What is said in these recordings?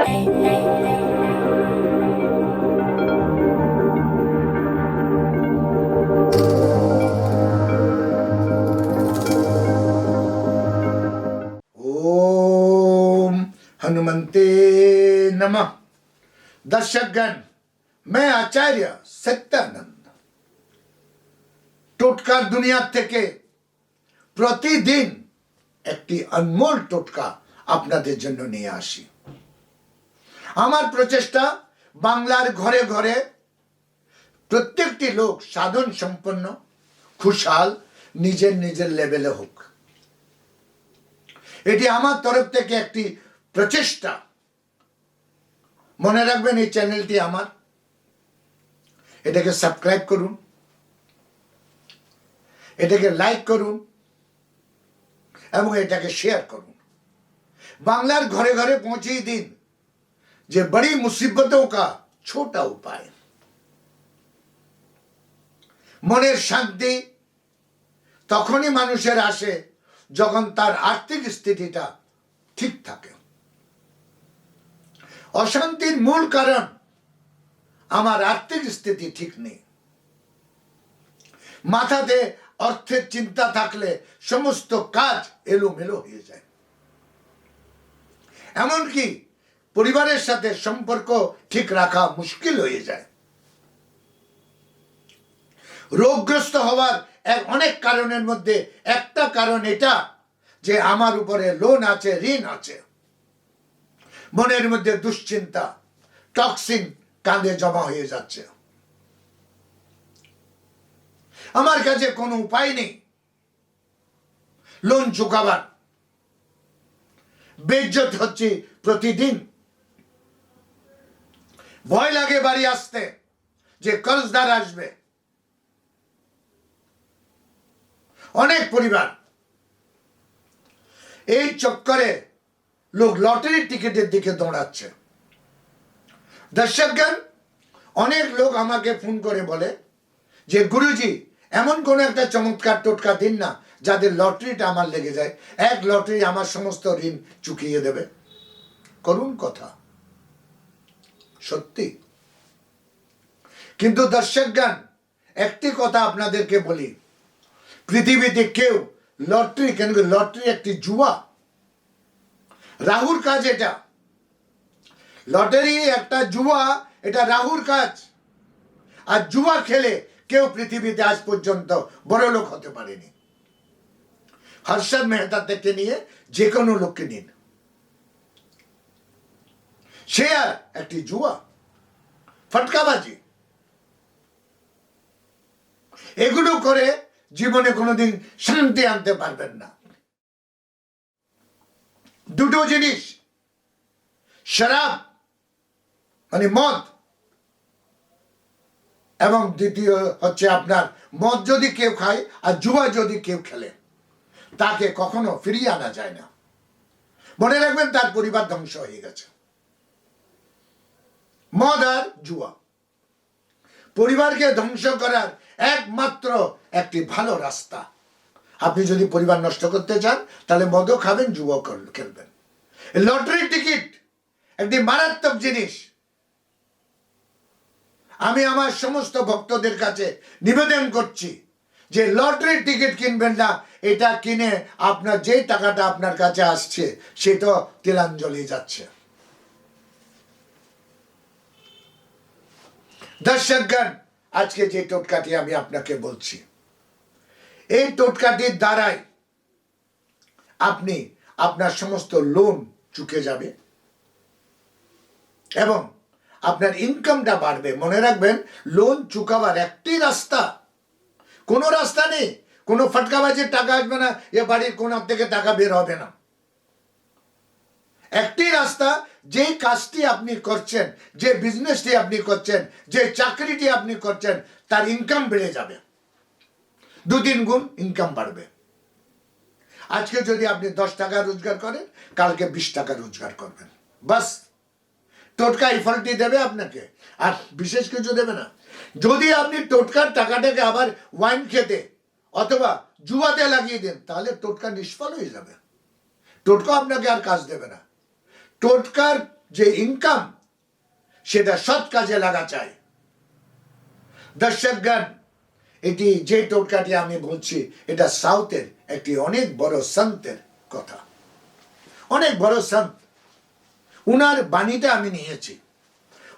ओम हनुमंते नमः दर्शकगण मैं আচার্য সত্যানন্দ টোটকার দুনিয়া থেকে প্রতিদিন একটি অনমোল টোটকা আপনাদের জন্য নিয়ে আসি আমার প্রচেষ্টা বাংলার ঘরে ঘরে প্রত্যেকটি লোক সাধন সম্পন্ন খুশহাল নিজের নিজের লেভেলে হোক। এটি আমার তরফ থেকে একটি প্রচেষ্টা। মনে রাখবেন এই চ্যানেলটি আমার। এটাকে সাবস্ক্রাইব করুন। এটাকে লাইক করুন। এবং এটাকে শেয়ার করুন। বাংলার ঘরে ঘরে পৌঁছিয়ে দিন। যে বড়ি মুসিবতों का ছোটা উপায় মনের শান্তি, তখনই মানুষের আসে যখন তার আর্থিক স্থিতিটা ঠিক থাকে। অশান্তির মূল কারণ, আমার আর্থিক স্থিতি ঠিক নেই। মাথাতে অর্থের চিন্তা থাকলে সমস্ত কাজ এলোমেলো হয়ে যায়। এমনকি পরিবারের সাথে সম্পর্ক ঠিক রাখা মুশকিল হয়ে যায়। রোগগ্রস্ত হওয়ার এক অনেক কারণের মধ্যে একটা কারণ এটা যে আমার উপরে লোন আছে, ঋণ আছে। মনের মধ্যে দুশ্চিন্তা, টক্সিন কাঁধে জমা হয়ে যাচ্ছে। আমার কাছে কোনো উপায় নেই। লোন চুকাবার। বেজ্জত হচ্ছে প্রতিদিন। ভয় লাগে বাড়ি আসতে, যে কর্জদার আসবে। অনেক পরিবার এই চক্করে লোক লটারির টিকিটের দিকে দৌড়াচ্ছে। দর্শকগণ, অনেক লোক আমাকে ফোন করে বলে যে, গুরুজি, এমন কোন একটা চমৎকার টোটকা দিন না, যাদের লটারিটা আমার লেগে যায়। এক লটারি আমার সমস্ত ঋণ চুকিয়ে দেবে। করুন কথা। সত্যি। কিন্তু দর্শকগণ একটি কথা আপনাদেরকে বলি। পৃথিবীতে কেউ লটারি, কেন লটারি একটি জুয়া? রাহুর কাজ এটা। লটারি একটা জুয়া, এটা রাহুর কাজ। আর জুয়া খেলে কেউ পৃথিবীতে আজ পর্যন্ত বড় লোক হতে পারেনি। হর্ষদ মেহতা থেকে নিয়ে যে কোনো লোককে নিন। আর একটি জুয়া, ফটকাবাজি। এগুলো করে জীবনে কোনোদিন শান্তি আনতে পারবেন না। দুটো জিনিস, শরাব মানে মদ। এবং দ্বিতীয় হচ্ছে আপনার, মদ যদি কেউ খায় আর জুয়া যদি কেউ খেলে, তাকে কখনো ফিরিয়ে আনা যায় না। মনে রাখবেন তার পরিবার ধ্বংস হয়ে গেছে। মদ আর জুয়া। পরিবারকে ধ্বংস করার একমাত্র একটি ভালো রাস্তা। আপনি যদি পরিবার নষ্ট করতে চান, তাহলে মদও খাবেন জুয়া খেলবেন। লটারি টিকিট একটি মারাত্মক জিনিস। আমি আমার সমস্ত ভক্তদের কাছে নিবেদন করছি যে লটারির টিকিট কিনবেন না, এটা কিনে আপনার যে টাকাটা আপনার কাছে আসছে সেটা তিলাঞ্জলি যাচ্ছে। দর্শকগণ আজকে যে টোটকাটি আমি আপনাকে বলছি, এই টোটকাটির দ্বারাই আপনি আপনার সমস্ত লোন চুকে যাবে এবং আপনার ইনকামটা বাড়বে। মনে রাখবেন লোন চুকাবার একটি রাস্তা, কোনো রাস্তা নেই। কোনো ফটকাবাজির টাকা আসবে না, এ বাড়ির কোন থেকে টাকা বের হবে না। একটি রাস্তা যে কাজটি আপনি করছেন, যে বিজনেসটি আপনি করছেন, যে চাকরিটি আপনি করছেন, তার ইনকাম বেড়ে যাবে। দু তিন গুণ ইনকাম বাড়বে। আজকে যদি আপনি দশ টাকা রোজগার করেন, কালকে বিশ টাকা রোজগার করবেন। বাস, টোটকা এই ফলটি দেবে আপনাকে। আর বিশেষ কিছু দেবে না। যদি আপনি টোটকার টাকাটাকে আবার ওয়াইন খেতে অথবা জুয়াতে লাগিয়ে দেন, তাহলে টোটকা নিষ্ফল হয়ে যাবে। টোটকা আপনাকে আর কাজ দেবে না। টোটকার যে ইনকাম সেটা সৎ কাজে লাগা চাই। দর্শকগণ এটি যে টোটকাটি আমি বলছি, এটা সাউথের একটি অনেক বড় সন্তের কথা। অনেক বড় সন্ত। উনার বাণীটা আমি নিয়েছি।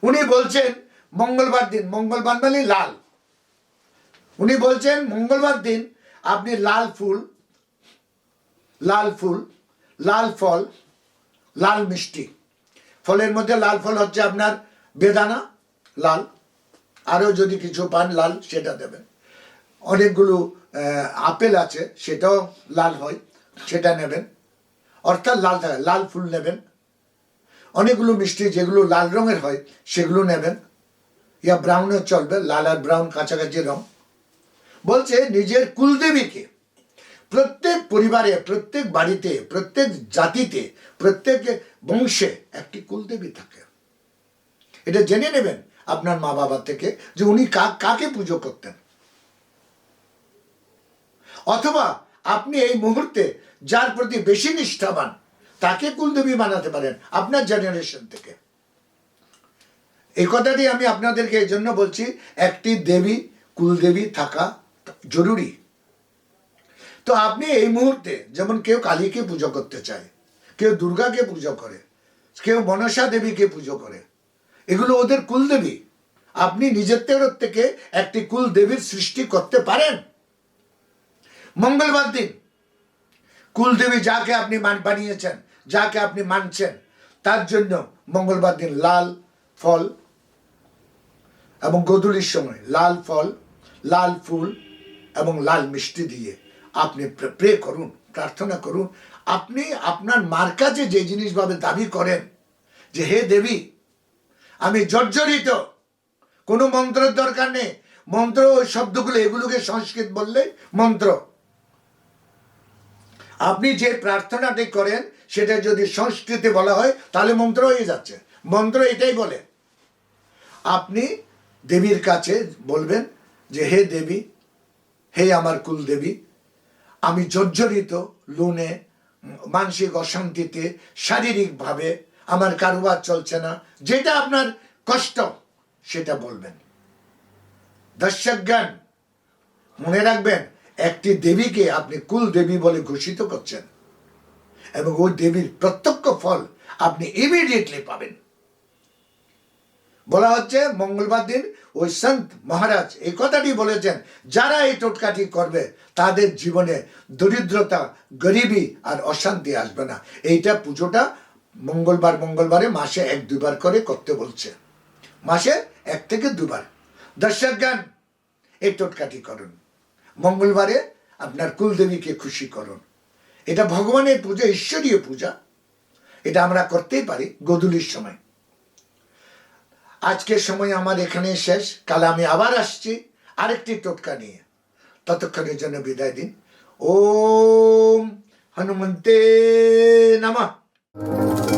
উনি বলছেন, মঙ্গলবার দিন, মঙ্গলবার মানে লাল। উনি বলছেন, মঙ্গলবার দিন আপনি লাল ফুল লাল ফুল, লাল ফল লাল মিষ্টি। ফলের মধ্যে লাল ফল হচ্ছে আপনার বেদানা, লাল। আরও যদি কিছু পান, লাল সেটা দেবেন। অনেকগুলো আপেল আছে, সেটাও লাল হয়, সেটা নেবেন। অর্থাৎ লাল থাকে, লাল ফুল নেবেন। অনেকগুলো মিষ্টি যেগুলো লাল রঙের হয়, সেগুলো নেবেন। ইয়া ব্রাউনও চলবে, লাল আর ব্রাউন কাছাকাছি রং। বলছে, নিজের কুলদেবীকে প্রত্যেক পরিবারে, প্রত্যেক বাড়িতে, প্রত্যেক জাতিতে, প্রত্যেক বংশে একটি কুলদেবী থাকে। এটা জেনে নেবেন আপনার মা বাবা থেকে যে উনি কাকে পুজো করতেন। অথবা আপনি এই মুহূর্তে যার প্রতি বেশি নিষ্ঠাবান, তাকে কুলদেবী বানাতে পারেন আপনার জেনারেশন থেকে। এই কথাটি আমি আপনাদেরকে এই জন্য বলছি, একটি দেবী, কুলদেবী থাকা জরুরি। তো আপনি এই মুহূর্তে যেমন কেউ কালীকে পুজো করতে চায়, কেউ দুর্গাকে পুজো করে, কেউ মনসা দেবীকে পুজো করে, এগুলো ওদের কুলদেবী। আপনি নিজের তরফ থেকে একটি কুলদেবীর সৃষ্টি করতে পারেন। মঙ্গলবার দিন কুলদেবী যাকে আপনি মান, বানিয়েছেন, যাকে আপনি মানছেন, তার জন্য মঙ্গলবার দিন লাল ফল এবং গোধূলির সময় লাল ফল, লাল ফুল এবং লাল মিষ্টি দিয়ে আপনি প্রে করুন, প্রার্থনা করুন। আপনি আপনার মার কাছে যে জিনিসভাবে দাবি করেন যে, হে দেবী, আমি জর্জরিত, কোনো মন্ত্রের দরকার নেই। মন্ত্র ওই শব্দগুলো, এগুলোকে সংস্কৃত বললে মন্ত্র। আপনি যে প্রার্থনাটি করেন, সেটা যদি সংস্কৃতে বলা হয়, তাহলে মন্ত্র হয়ে যাচ্ছে। মন্ত্র এটাই বলে। আপনি দেবীর কাছে বলবেন যে, হে দেবী, হে আমার কুল দেবী আমি জর্জরিত লোনে, মানসিক অশান্তিতে, শারীরিকভাবে আমার কারোবার চলছে না। যেটা আপনার কষ্ট, সেটা বলবেন। দর্শকগণ মনে রাখবেন, একটি দেবীকে আপনি কুল দেবী বলে ঘোষিত করছেন। এবং ওই দেবীর প্রত্যক্ষ ফল আপনি ইমিডিয়েটলি পাবেন। বলা হচ্ছে মঙ্গলবার দিন ওই সন্ত মহারাজ এই কথাটি বলেছেন, যারা এই টোটকাটি করবে, তাদের জীবনে দরিদ্রতা, গরিবী আর অশান্তি আসবে না। এইটা পুজোটা মঙ্গলবার, মঙ্গলবারে মাসে এক, দুবার করে করতে বলছে। মাসে এক থেকে দুবার। দর্শকগান এই টোটকাটি করুন। মঙ্গলবারে আপনার কুলদেবীকে খুশি করুন। এটা ভগবানের পূজা, ঈশ্বরীয় পূজা। এটা আমরা করতেই পারি, গোধূলির সময়। আজকের সময় আমার এখানে শেষ। কাল আমি আবার আসছি আরেকটি টোটকা নিয়ে। ততক্ষণের জন্য বিদায় দিন। ওম হনুমন্তে নমঃ।